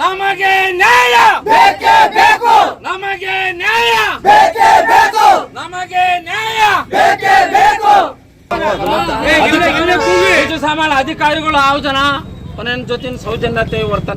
ನಮಗೆ ನ್ಯಾಯ ಬೇಕೇ ಬೇಕು ನಮಗೆ ನ್ಯಾಯ ಬೇಕೇ ಬೇಕು ನಮಗೆ ನ್ಯಾಯ ಬೇಕೇ ಬೇಕು ಸಾಮಾನ್ಯ ಅಧಿಕಾರಿಗಳು ಯಾವ ಜನ ಕೊನೆಯ ಜೊತೆ ಸೌಜನ್ಯತೆ ವರ್ತನೆ.